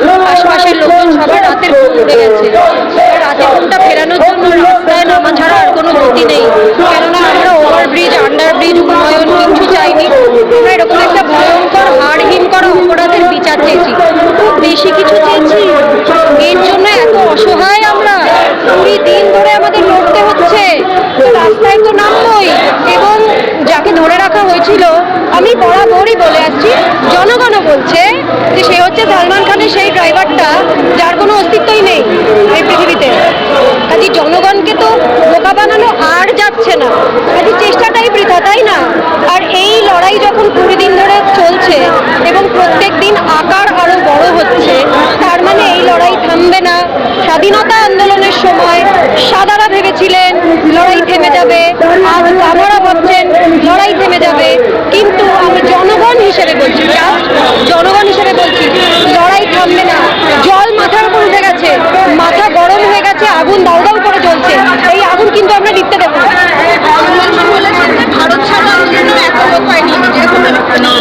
সবার রাতের ঘুম উড়ে গেছে। রাতের ঘুমটা ফেরানোর জন্য রাস্তায় নামা ছাড়া আর কোনো গতি নেই। কেননা আমরা ওভারব্রিজ আন্ডার ব্রিজ উন্নয়ন কিচ্ছু চাইনি। আমরা এরকম একটা ভয়ঙ্কর হাড়হিম করা অপরাধের বিচার চেয়েছি। বেশি কিছু চেয়েছি। এর জন্য এত অসহায় আমরা। কুড়ি দিন ধরে আমাদের লড়তে হচ্ছে। রাস্তায় তো নামবই। এবং যাকে ধরে রাখা হয়েছিল, আমি বরাবরই বলে আসছি জনগণও বলছে যে সে হচ্ছে সালমান খানের সেই ড্রাইভারটা যার কোনো অস্তিত্বই নেই এই পৃথিবীতে কাজে জনগণকে তো বোকা বানানো আর যাচ্ছে না কাজে চেষ্টাটাই বৃথা তাই না আর এই লড়াই যখন কুড়ি দিন ধরে চলছে এবং প্রত্যেক দিন আকার আরও বড় হচ্ছে তার মানে এই লড়াই থামবে না স্বাধীনতা আন্দোলনের সময় সাদারা ভেবেছিলেন লড়াই থেমে যাবে আজ আপনারা ভাবছেন লড়াই থেমে যাবে কিন্তু আমি জনগণ হিসেবে বলছি জনগণ হিসেবে বলছি লড়াই থামবে না। জল মাথার উপর উঠে গেছে মাথা গরম হয়ে গেছে আগুন দাউ দাউ করে জ্বলছে এই আগুন কিন্তু আমরা নিতে দেবো না ভারত ছাড়ো আন্দোলনেও এত লোক হয়নি যেরকম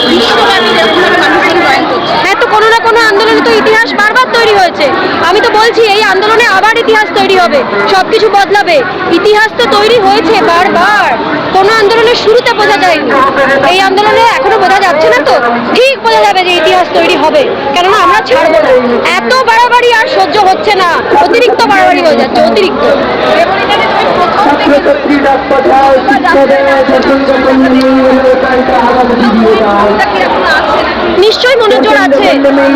বিশ্বব্যাপী যেরকম মানুষজন জয়েন করছে হ্যাঁ তো কোনো না কোনো আন্দোলনে তো ইতিহাস বারবার তৈরি হয়েছে আমি তো বলছি এই আন্দোলনে আবার ইতিহাস তৈরি হবে সবকিছু বদলাবে। ইতিহাস তো তৈরি হয়েছে বারবার। কোনো আন্দোলনের শুরুতে বোঝা যায়নি। এই আন্দোলনে এখনও বোঝা যাচ্ছে না তো? ঠিক বোঝা যাবে যে ইতিহাস তৈরি হবে কেননা আমরা ছাড়বো না। এত বাড়াবাড়ি আর সহ্য হচ্ছে না। অতিরিক্ত বাড়াবাড়ি হয়ে যাচ্ছে অতিরিক্ত। নিশ্চয়ই মনের জোর আছে।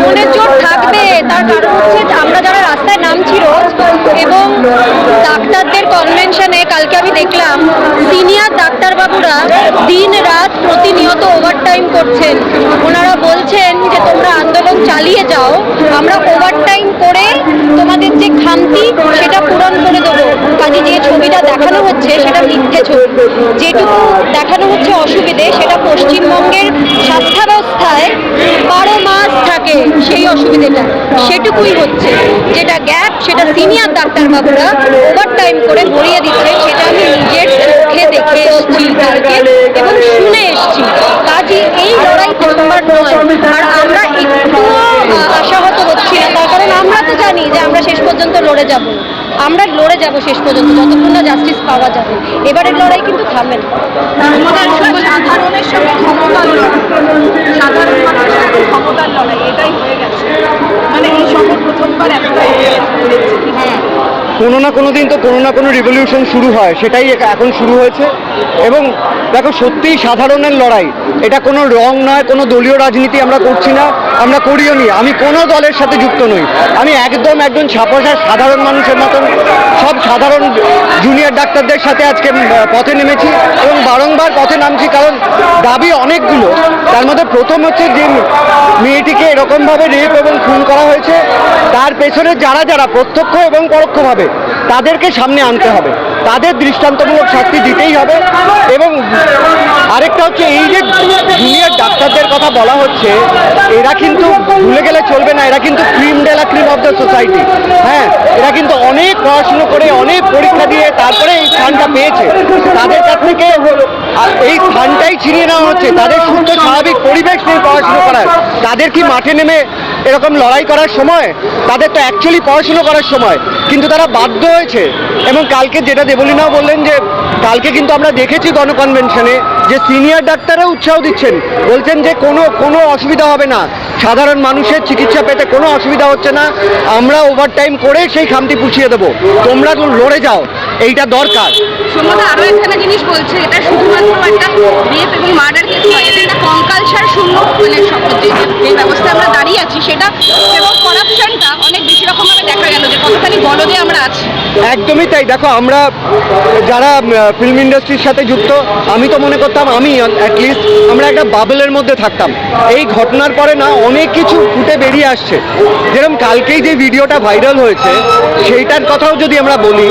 মনের জোর থাকবে। তার কারণ হচ্ছে আমরা যারা রাস্তায় নামছি রোজ, এবং ডাক্তারদের কনভেনশনে কালকে আমি দেখলাম, সিনিয়র ডাক্তারবাবুরা দিন রাত প্রতিনিয়ত ওভারটাইম করছেন। ওনারা বলছেন যে, তোমরা আন্দোলন চালিয়ে যাও। আমরা ওভারটাইম করে তোমাদের যে খামতি, সেটা পূরণ করে দেবো। হচ্ছে সেটা মিথ্যে ছবি। যেটুকু দেখানো হচ্ছে অসুবিধে, সেটা পশ্চিমবঙ্গের স্বাস্থ্য ব্যবস্থায় বারো মাস থাকে সেই অসুবিধেটা। সেটুকুই হচ্ছে। যেটা গ্যাপ সেটা সিনিয়র ডাক্তারবাবুরা ওভার টাইম করে ভরিয়ে দিচ্ছে, সেটা আমি নিজের চোখে দেখে এসেছি কালকে এবং শুনে এসেছি। কাজে, এই লড়াই প্রথমবার নয়। আর আমরা একটুও আশাহত হচ্ছি না। তার কারণ আমরা তো জানি যে আমরা শেষ পর্যন্ত লড়ে যাব। আমরা লড়ে যাব শেষ পর্যন্ত, যতক্ষণ না জাস্টিস পাওয়া যাবে। এবারের লড়াই কিন্তু থামবে না। কোনো না কোনো দিন তো কোনো না কোনো রিভলিউশন শুরু হয়, সেটাই এখ- এখন শুরু হয়েছে। এবং দেখো, সত্যিই সাধারণের লড়াই। এটা কোনো রং নয়, কোনো দলীয় রাজনীতি আমরা করছি না, আমরা করিও নি। আমি কোনো দলের সাথে যুক্ত নই। আমি একদম একজন ছাপোষা সাধারণ মানুষের মতন। সব সাধারণ জুনিয়র ডাক্তারদের সাথে আজকে পথে নেমেছি এবং বারংবার পথে নামছি, কারণ দাবি অনেকগুলো। তার মধ্যে প্রথম হচ্ছে যে মেয়েটিকে এরকমভাবে রেপ এবং খুন করা হয়েছে। তার পেছনে যারা যারা প্রত্যক্ষ এবং পরোক্ষভাবে তাদেরকে সামনে আনতে হবে। তাদের দৃষ্টান্তমূলক শাস্তি দিতেই হবে এবং আরেকটা হচ্ছে এই যে জুনিয়র ডাক্তারদের কথা বলা হচ্ছে, এরা কিন্তু ভুলে গেলে চলবে না, এরা কিন্তু cream de la cream of the society. হ্যাঁ এরা কিন্তু অনেক পড়াশুনো করে, অনেক পরীক্ষা দিয়ে তারপরে এই স্থানটা পেয়েছে। তাদের আর এই স্থানটাই ছিনিয়ে নেওয়া হচ্ছে। তাদের সুস্থ, স্বাভাবিক পরিবেশ নিয়ে পড়াশুনো করার। তাদের কি মাঠে নেমে এরকম লড়াই করার সময়? তাদের তো অ্যাকচুয়ালি পড়াশুনো করার সময়। কিন্তু তারা বাধ্য হয়েছে। এবং কালকে যেটা দেবলীনাও বললেন যে, কালকে কিন্তু আমরা দেখেছি গণকনভেনশনে যে সিনিয়র ডাক্তাররা উৎসাহ দিচ্ছেন, বলছেন যে কোনো কোনো অসুবিধা হবে না। সাধারণ মানুষের চিকিৎসা পেতে কোনো অসুবিধা হচ্ছে না। আমরা ওভারটাইম করে সেই খামতি পুষিয়ে দেবো। তোমরা লড়ে যাও। এইটা দরকার। জিনিস বলছে, এটা শুধুমাত্র একটা মার্ডার কেস নয়, এটা কঙ্কালসার শূন্য মানে আছি, সেটা এবং করাপশনটা অনেক বেশি রকমভাবে দেখা গেল যে কতখানি বলদে আমরা আছি। একদমই তাই। দেখো, আমরা যারা ফিল্ম ইন্ডাস্ট্রির সাথে যুক্ত, আমি তো মনে করতাম আমি অ্যাটলিস্ট আমরা একটা বাবলের মধ্যে থাকতাম। এই ঘটনার পরে না অনেক কিছু ফুটে বেরিয়ে আসছে। যেরকম কালকেই যে ভিডিওটা ভাইরাল হয়েছে, সেইটার কথাও যদি আমরা বলি,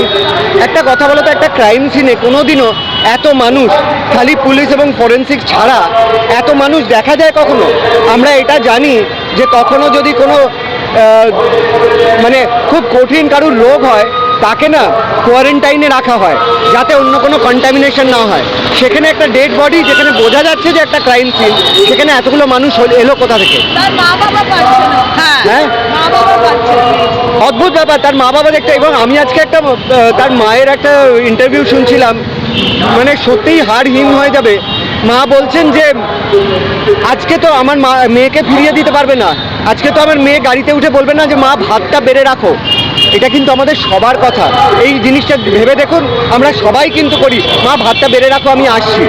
একটা কথা বলো তো একটা ক্রাইম সিনে কোনোদিনও এত মানুষ খালি পুলিশ এবং ফরেন্সিক ছাড়া এত মানুষ দেখা যায় কখনো? আমরা এটা জানি যে কখনো যদি কোনো মানে খুব কঠিন কারুর রোগ হয় তাকে না কোয়ারেন্টাইনে রাখা হয় যাতে অন্য কোনো কন্টামিনেশন না হয়। সেখানে একটা ডেড বডি যেখানে বোঝা যাচ্ছে যে একটা ক্রাইম সিন সেখানে এতগুলো মানুষ হল- এলো কোথা থেকে? হ্যাঁ হ্যাঁ? অদ্ভুত ব্যাপার তার মা বাবা দেখতে এবং আমি আজকে একটা তার মায়ের একটা ইন্টারভিউ শুনছিলাম। মানে সত্যিই হাড় হিম হয়ে যাবে। মা বলছেন যে, আজকে তো আমার মা, মেয়েকে ফিরিয়ে দিতে পারবে না। আজকে তো আমার মেয়ে গাড়িতে উঠে বলবে না যে, মা, ভাতটা বেড়ে রাখো। এটা কিন্তু আমাদের সবার কথা। এই জিনিসটা ভেবে দেখুন, আমরা সবাই কিন্তু করি, মা, ভাতটা বেড়ে রাখো, আমি আসছি।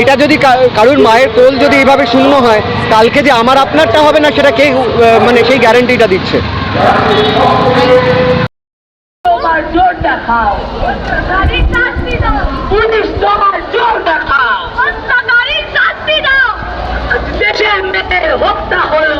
এটা যদি কারোর মায়ের কোল যদি এইভাবে শূন্য হয়, কালকে যে আমার আপনারটা হবে না, সেটা কে মানে সেই গ্যারেন্টিটা দিচ্ছে। পুলিশ দমন জোর দেখা হত্যাকারী শাস্তি দাও। দেশের মেয়ে হত্যা হলো।